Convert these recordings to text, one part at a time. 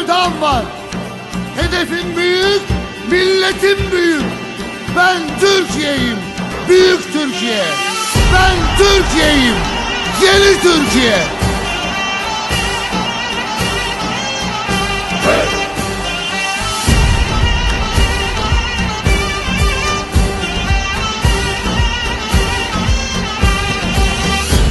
sevdam var. Hedefim büyük, milletim büyük. Ben Türkiye'yim, büyük Türkiye. Ben Türkiye'yim, yeni Türkiye.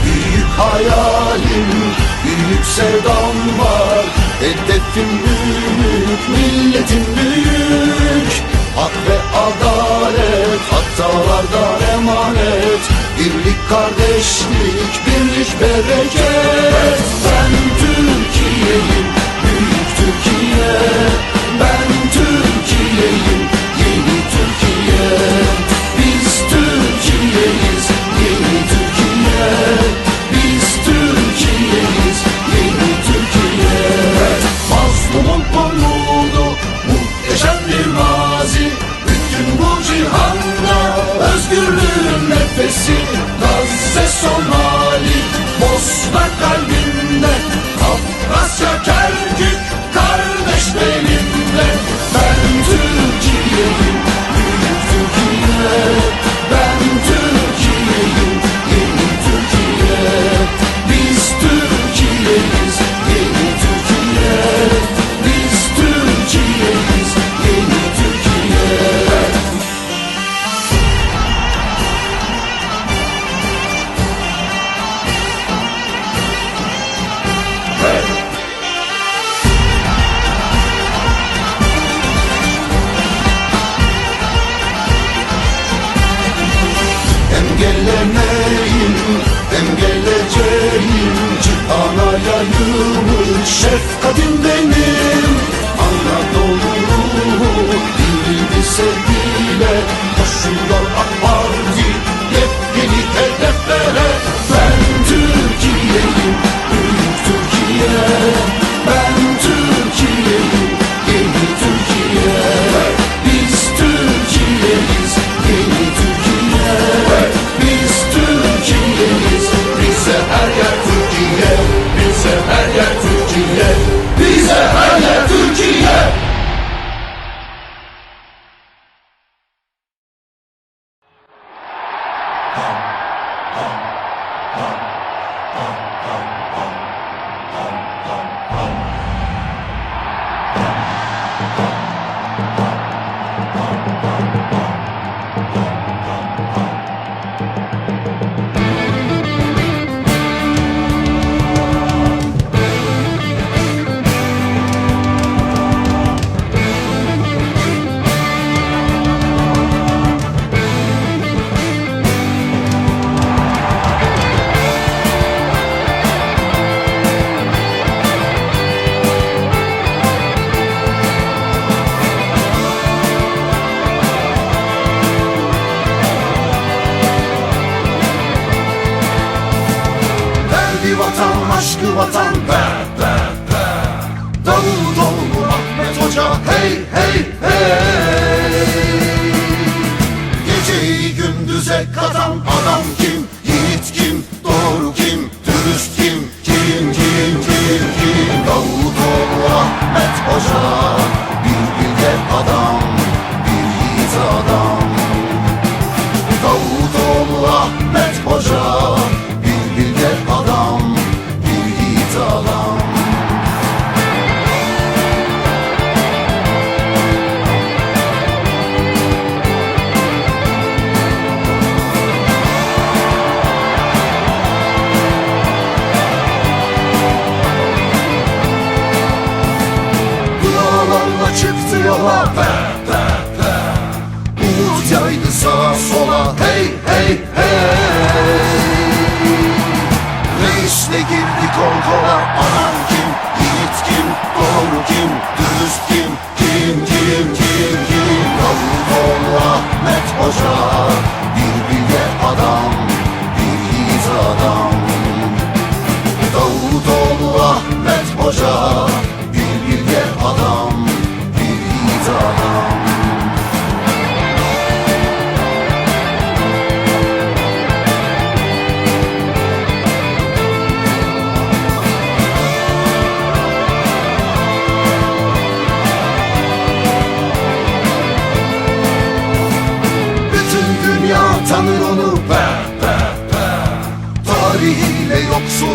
Büyük hayalim, büyük sevdam var Hedefim büyük, milletim büyük. Hak ve adalet, hatalardan emanet. Birlik, kardeşlik, birlik, bereket Engellemeyim, engeleceğim Cihana yayılmış şefkatim benim. Anadolu'yu dirildi sevgiyle Koşuyor AK Parti Derdi vatan, aşkı vatan. Be be be Davutoğlu Ahmet Hoca hey hey hey. Geceyi gündüze katan yola Pe pe pe Umut yaydı sağa sola. Hey hey hey. Reisle girdi kol kola. Anan kim, yiğit kim, doğru kim, dürüst kim Kim kim kim kim Davul Ahmet Hoca Bir bile adam, bir yiğit adam. Davutoğlu Ahmet Hoca tanır onu. Pe pe pe Tarihiyle yoksul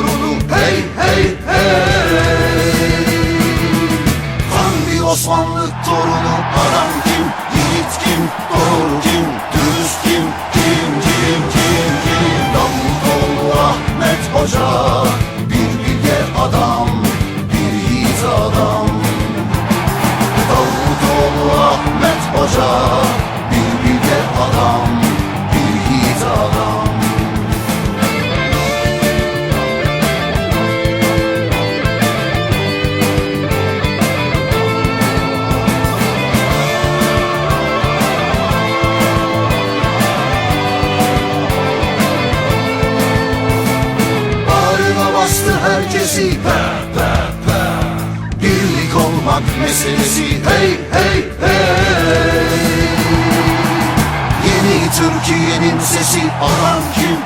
yaşamak meselesi Hey hey hey Yeni Türkiye'nin sesi alan kim?